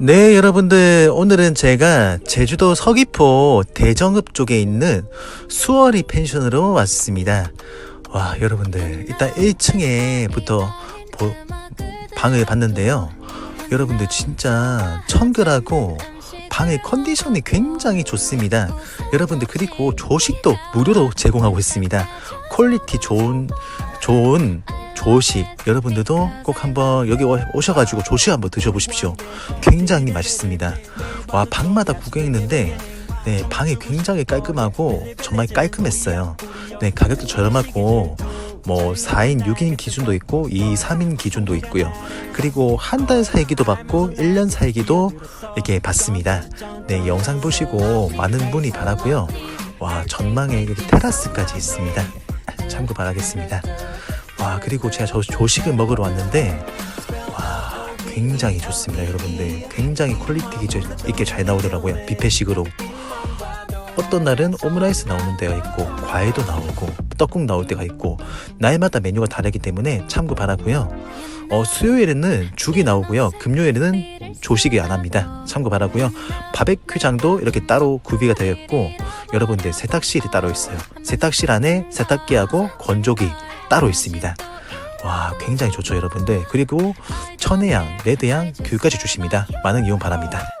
네, 여러분들. 오늘은 제가 제주도 서귀포 대정읍 쪽에 있는 수월이 펜션으로 왔습니다. 와, 여러분들. 일단 1층에부터 방을 봤는데요. 여러분들 진짜 청결하고 방의 컨디션이 굉장히 좋습니다. 여러분들 그리고 조식도 무료로 제공하고 있습니다. 퀄리티 좋은 좋은 조식 여러분들도 꼭 한번 여기 오- 오셔가지고 조식 한번 드셔보십시오. 굉장히 맛있습니다. 와 방마다 구경했는데 네 방이 굉장히 깔끔하고 정말 깔끔했어요. 네 가격도 저렴하고 뭐 4인 6인 기준도 있고 2, 3인 기준도 있고요. 그리고 한 달 살기도 받고 1년 살기도 이렇게 받습니다. 네 영상 보시고 많은 분이 바라고요. 와 전망에 테라스까지 있습니다. 참고 바라겠습니다. 와 그리고 제가 저 조식을 먹으러 왔는데 와 굉장히 좋습니다 여러분들. 굉장히 퀄리티 있게 잘 나오더라고요 뷔페식으로. 어떤 날은 오므라이스 나오는 데가 있고 과일도 나오고 떡국 나올 때가 있고 날마다 메뉴가 다르기 때문에 참고 바라고요. 어, 수요일에는 죽이 나오고요. 금요일에는 조식이 안 합니다. 참고 바라고요. 바베큐장도 이렇게 따로 구비가 되어 있고 여러분들 세탁실이 따로 있어요. 세탁실 안에 세탁기하고 건조기 따로 있습니다. 와 굉장히 좋죠 여러분들. 그리고 천혜향 레드향 귤까지 주십니다. 많은 이용 바랍니다